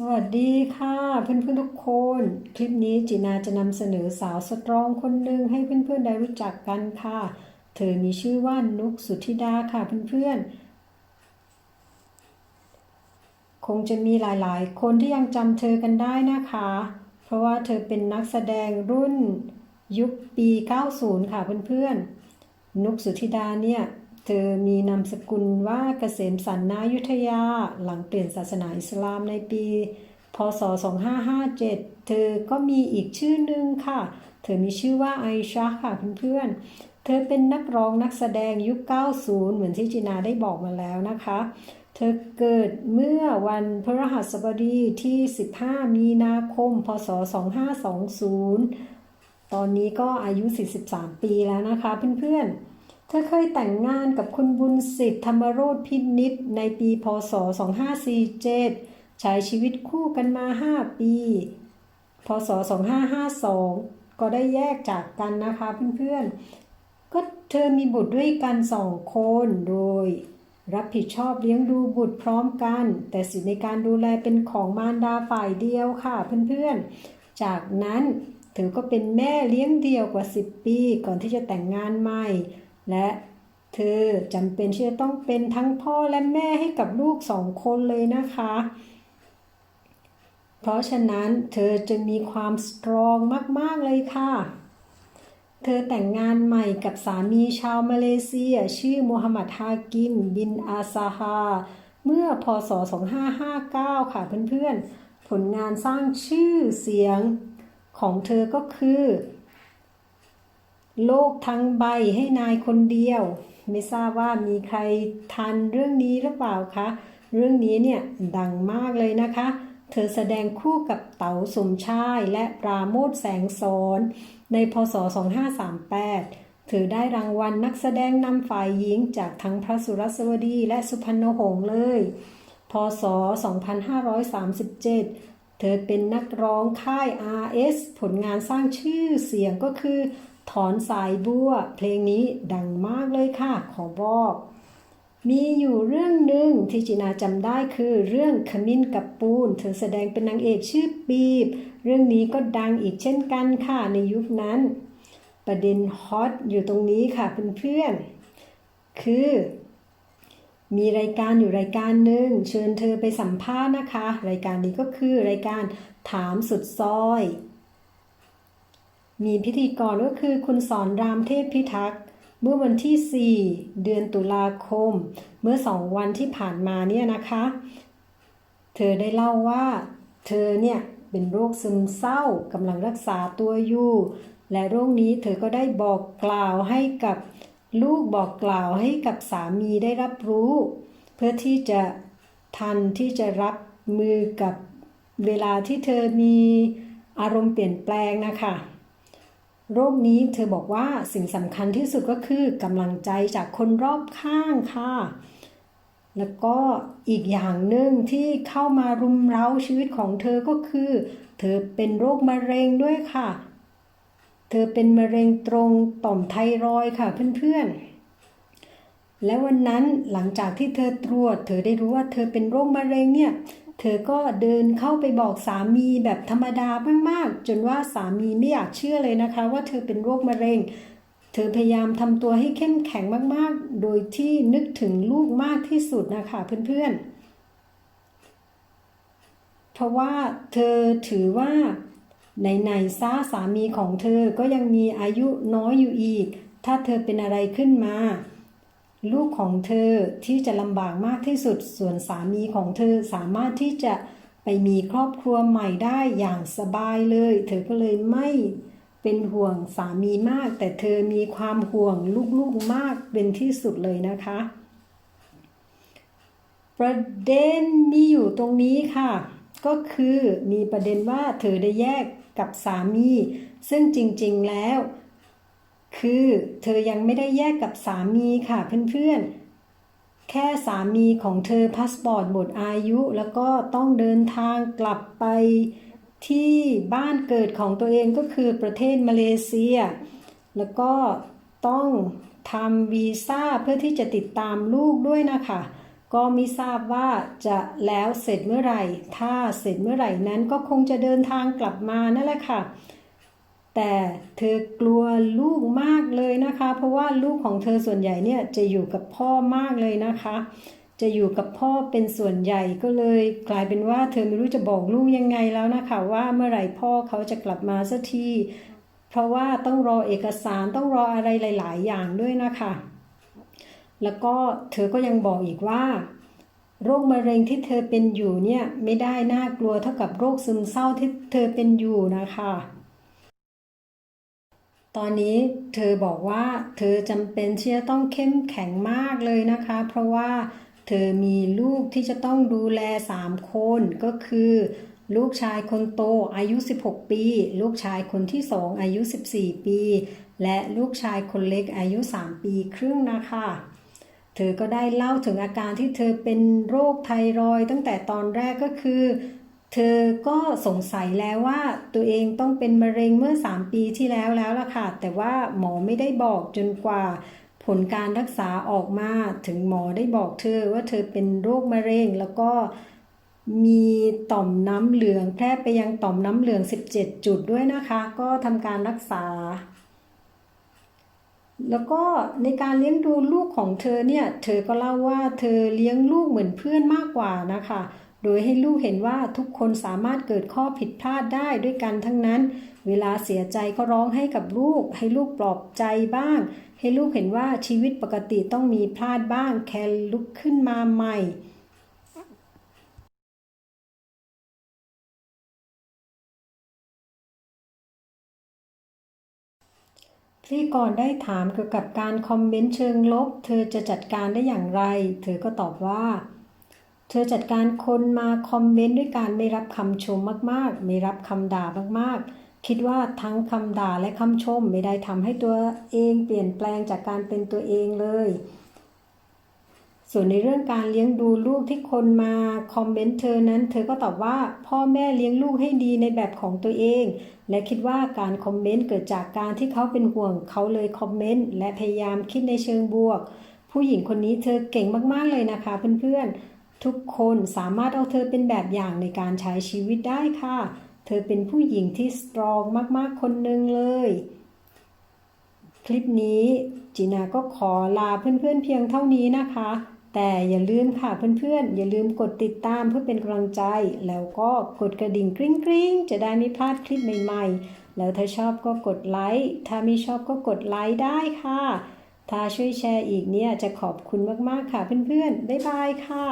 สวัสดีค่ะเพื่อนๆทุกคน คลิปนี้จีนาจะนำเสนอสาวสตรองคนหนึ่งให้เพื่อนๆได้รู้จักกันค่ะ เธอมีชื่อว่านุกสุธิดาค่ะเพื่อนๆ คงจะมีหลายๆ คนที่ยังจำเธอกันได้นะคะ เพราะว่าเธอเป็นนักแสดงรุ่นยุคปี 90 ค่ะเพื่อนๆ นุกสุธิดาเนี่ย เธอมีนามสกุลว่าเกษมสันนายุทธยาหลังเปลี่ยนศาสนาอิสลามในปี พศ 2557 เธอก็มีอีกชื่อหนึ่งค่ะ เธอมีชื่อว่าไอชาค่ะเพื่อนๆ เธอเป็นนักร้องนักแสดงยุค 90 เหมือนที่จินาได้บอกมาแล้วนะคะ เธอเกิดเมื่อวันพฤหัสบดีที่ 15 มีนาคม พศ 2520 ตอนนี้ก็อายุ 43 ปีแล้วนะคะเพื่อนๆ เธอเคยแต่งงานกับคุณบุญสิทธิ์ธรรมโรธพินิษในปีพศ 2547 ใช้ชีวิตคู่กันมา 5 ปี พศ 2552 ก็ได้แยกจากกันนะคะเพื่อนๆ ก็เธอมีบุตรด้วยกันสองคนโดย รับผิดชอบเลี้ยงดูบุตรพร้อมกัน แต่สิทธิในการดูแลเป็นของมารดาฝ่ายเดียวค่ะเพื่อนๆ จากนั้นเธอก็เป็นแม่เลี้ยงเดี่ยวกว่า 10 ปี ก่อนที่จะแต่งงานใหม่ และเธอจำเป็นที่จะต้องเป็นทั้งพ่อและแม่ให้กับลูกสองคนเลยนะคะ เพราะฉะนั้นเธอจะมีความสตรองมาก ๆ เลยค่ะ เธอแต่งงานใหม่กับสามีชาวมาเลเซีย ชื่อโมฮัมหมัดฮากิม บินอาซาฮา เมื่อพศ 2559 ค่ะเพื่อนๆ ผลงานสร้างชื่อเสียงของเธอก็คือ โลกทั้งใบให้นายคนเดียว ไม่ทราบว่ามีใครทันเรื่องนี้หรือเปล่าคะ เรื่องนี้เนี่ยดังมากเลยนะคะ เธอแสดงคู่กับเต๋าสมชายและปราโมทแสงสอนในพศ 2538 เธอได้รางวัลนักแสดงนำฝ่ายหญิงจากทั้งพระสุรสวดีและสุพรรณหงษ์เลย พศ 2537 เธอเป็นนักร้องค่าย RS ผลงานสร้างชื่อเสียงก็คือ ถอนสายบัว เพลงนี้ดังมากเลยค่ะ ขอบอก มีอยู่เรื่องหนึ่งที่จินาจำได้คือเรื่องขมิ้นกับปูน เธอแสดงเป็นนางเอกชื่อปีบ เรื่องนี้ก็ดังอีกเช่นกันค่ะในยุคนั้น ประเด็นฮอตอยู่ตรงนี้ค่ะเพื่อนๆคือมีรายการอยู่รายการหนึ่งเชิญเธอไปสัมภาษณ์นะคะ รายการนี้ก็คือรายการถามสุดซอย มีพิธีกรก็คือคุณสอนรามเทพพิทักษ์เมื่อวันที่ 4 เดือนตุลาคม เมื่อสองวันที่ผ่านมาเนี่ยนะคะ เธอได้เล่าว่า เธอเนี่ยเป็นโรคซึมเศร้ากำลังรักษาตัวอยู่ และโรคนี้เธอก็ได้บอกกล่าวให้กับลูกบอกกล่าวให้กับสามีได้รับรู้ เพื่อที่จะทันที่จะรับมือกับเวลาที่เธอมีอารมณ์เปลี่ยนแปลงนะคะ โรคนี้เธอบอกว่าสิ่งสำคัญที่สุดก็คือกำลังใจจากคนรอบข้างค่ะ แล้วก็อีกอย่างหนึ่งที่เข้ามารุมเร้าชีวิตของเธอก็คือ เธอเป็นโรคมะเร็งด้วยค่ะ เธอเป็นมะเร็งตรงต่อมไทรอยค่ะเพื่อนๆ และวันนั้นหลังจากที่เธอตรวจ เธอได้รู้ว่าเธอเป็นโรคมะเร็งเนี่ย เธอก็เดินเข้าไปบอกสามีแบบธรรมดามากๆ จนว่าสามีไม่อยากเชื่อเลยนะคะ ว่าเธอเป็นโรคมะเร็ง เธอพยายามทำตัวให้เข้มแข็งมากๆ โดยที่นึกถึงลูกมากที่สุดนะคะเพื่อนๆ เพราะว่าเธอถือว่าในในๆซาสามีของเธอก็ยังมีอายุน้อยอยู่อีก ถ้าเธอเป็นอะไรขึ้นมา ลูกของเธอที่จะลำบากมากที่สุด ส่วนสามีของเธอสามารถที่จะไปมีครอบครัวใหม่ได้อย่างสบายเลย เธอก็เลยไม่เป็นห่วงสามีมาก แต่เธอมีความห่วงลูกๆมากเป็นที่สุดเลยนะคะ ประเด็นมีอยู่ตรงนี้ค่ะ ก็คือมีประเด็นว่าเธอได้แยกกับสามี ซึ่งจริงๆแล้ว คือเธอยังไม่ได้แยกกับสามีค่ะเพื่อนๆ แค่สามีของเธอพาสปอร์ตหมดอายุแล้วก็ต้องเดินทางกลับไปที่บ้านเกิดของตัวเองก็คือประเทศมาเลเซีย แล้วก็ต้องทำวีซ่าเพื่อที่จะติดตามลูกด้วยนะคะ ก็ไม่ทราบว่าจะแล้วเสร็จเมื่อไหร่ ถ้าเสร็จเมื่อไหร่นั้นก็คงจะเดินทางกลับมานั่นแหละค่ะ แต่เธอกลัวลูกมากเลยนะคะ เพราะว่าลูกของเธอส่วนใหญ่เนี่ยจะอยู่กับพ่อมากเลยนะคะ จะอยู่กับพ่อเป็นส่วนใหญ่ก็เลย กลายเป็นว่าเธอไม่รู้จะบอกลูกยังไงแล้วนะคะ ว่าเมื่อไหร่พ่อเขาจะกลับมาสักทีเพราะว่าต้องรอเอกสารต้องรออะไรหลาย ๆ อย่างด้วยนะคะ แล้วก็เธอก็ยังบอกอีกว่า โรคมะเร็งที่เธอเป็นอยู่เนี่ยไม่ได้น่ากลัวเท่ากับโรคซึมเศร้าที่เธอเป็นอยู่นะคะ ตอนนี้เธอบอกว่าเธอจำเป็นที่จะต้องเข้มแข็งมากเลยนะคะ เพราะว่าเธอมีลูกที่จะต้องดูแล 3 คนก็คือ ลูกชายคนโตอายุ 16 ปี ลูกชายคนที่2อายุ 14 ปี และลูกชายคนเล็กอายุ 3 ปีครึ่งนะคะเธอก็ได้เล่าถึงอาการที่เธอเป็นโรคไทรอยตั้งแต่ตอนแรกก็คือ เธอก็สงสัยแล้วว่าตัวเองต้องเป็นมะเร็งเมื่อ 3 ปีที่แล้วแล้วล่ะค่ะ แต่ว่าหมอไม่ได้บอกจนกว่า ผลการรักษาออกมาถึงหมอได้บอกเธอว่าเธอเป็นโรคมะเร็งแล้วก็มีต่อมน้ำเหลืองแพร่ไปยังต่อมน้ำเหลือง 17 จุดด้วยนะคะ ก็ทำการรักษา แล้วก็ในการเลี้ยงดูลูกของเธอเนี่ย เธอก็เล่าว่าเธอเลี้ยงลูกเหมือนเพื่อนมากกว่านะคะ โดยให้ลูกเห็นว่าทุกคนสามารถเกิดข้อผิดพลาดได้ด้วยกันทั้งนั้น เวลาเสียใจก็ร้องให้กับลูก ให้ลูกปลอบใจบ้าง ให้ลูกเห็นว่าชีวิตปกติต้องมีพลาดบ้าง แค่ลุกขึ้นมาใหม่พี่กรได้ถามเกี่ยวกับการคอมเมนต์เชิงลบ เธอจะจัดการได้อย่างไร เธอก็ตอบว่า เธอจัดการคนมาคอมเมนต์ด้วยการไม่รับคำชมมากๆ ไม่รับคำด่ามากๆ คิดว่าทั้งคำด่าและคำชมไม่ได้ทำให้ตัวเองเปลี่ยนแปลงจากการเป็นตัวเองเลย ส่วนในเรื่องการเลี้ยงดูลูกที่คนมาคอมเมนต์เธอนั้น เธอก็ตอบว่าพ่อแม่เลี้ยงลูกให้ดีในแบบของตัวเอง และคิดว่าการคอมเมนต์เกิดจากการที่เขาเป็นห่วงเขาเลยคอมเมนต์และพยายามคิดในเชิงบวก ผู้หญิงคนนี้เธอเก่งมากๆเลยนะคะเพื่อนๆ ทุกคนสามารถเอาเธอเป็นแบบอย่างในการใช้ชีวิตได้ค่ะ เธอเป็นผู้หญิงที่สตรองมากๆคนหนึ่งเลย คลิปนี้จีนาก็ขอลาเพื่อนๆเพียงเท่านี้นะคะ แต่อย่าลืมค่ะเพื่อนๆ อย่าลืมกดติดตามเพื่อเป็นกำลังใจ แล้วก็กดกระดิ่งกริ๊งกริ๊งจะได้ไม่พลาดคลิปใหม่ๆ แล้วถ้าชอบก็กดไลค์ ถ้าไม่ชอบก็กดไลค์ได้ค่ะถ้าช่วยแชร์อีกเนี่ยจะขอบคุณมาก ๆ ค่ะเพื่อน ๆ บ๊ายบายค่ะ